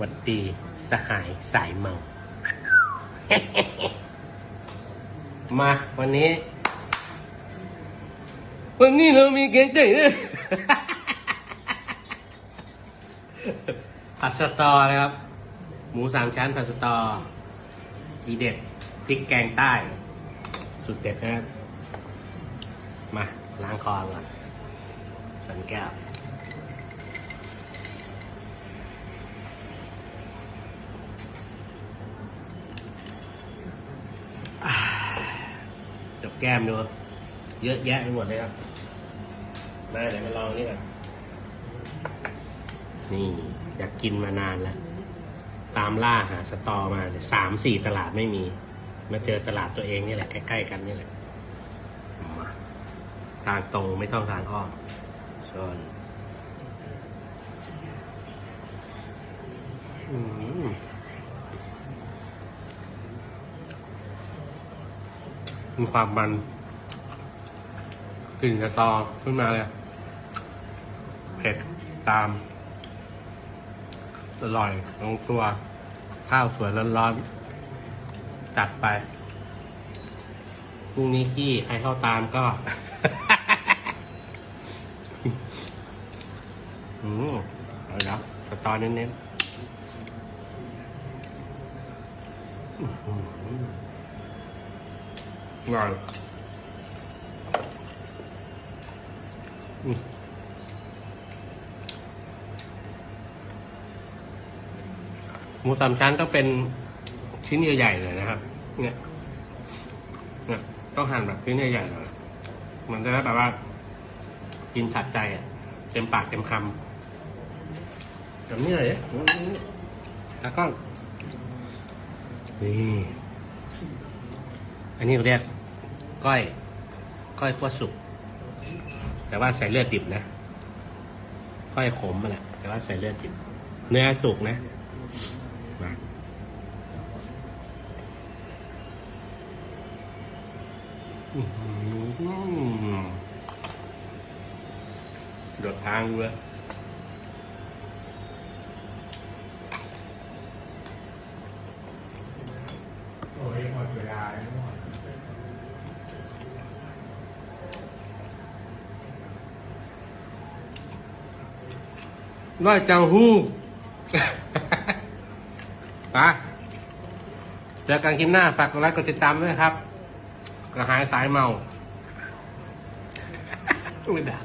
วัดดีสหายสายเมา มาวันนี้ วันนี้เรามีเกมเจ๋งเลยผัดสตอนะครับ หมูสามชั้นผัดสตอทีเด็ดพริกแกงใต้ สุดเด็ดนะครับ มาล้างคอก่อนสันแก้ว อ่าจบ แก้มดูเยอะแยะไปหมดเลยครับมาเดี๋ยวมาลองนี่ก่อนนี่อยากกินมานานแล้ว ตามล่าหาสตอมาแต่สามสี่ตลาดไม่มี มาเจอตลาดตัวเองนี่แหละ ใกล้ๆกันนี่แหละมาทางตรงไม่ต้องทางอ้อมชนอืม มีความมันกลิ่นกระตอขึ้นมาเลยเผ็ดตาม อร่อยลงตัว ข้าวสวยร้อนๆจัดไปพรุ่งนี้ขี้ใครเข้าตามก็อืมเอาแล้วสตอเน้นๆอื้อ หืออร่อยอืมหมูสามชั้นต้องเป็นชิ้นใหญ่ๆเลยนะครับ เนี่ย เนี่ยต้องหั่นแบบชิ้นใหญ่ๆเลยมันจะได้แบบว่า กินถัดใจอะ เต็มปากเต็มคำแบบนี้เลยเนี่ยแล้วก็นี่ อันนี้เรียกก้อยก้อยขั้วสุก แต่ว่าใส่เลือดดิบนะก้อยขมมาแหละแต่ว่าใส่เลือดดิบ เนื้อสุกนะมาอื้อหือเดือดทางเลยโอ้ยหมดเวลาแล้วหมด ร้อยเจ้าฮู้ปะเจอกันคลิปหน้า ฝากกดไลค์กดติดตามด้วยครับ กระหายสายเมา ไม่ไม่ด่า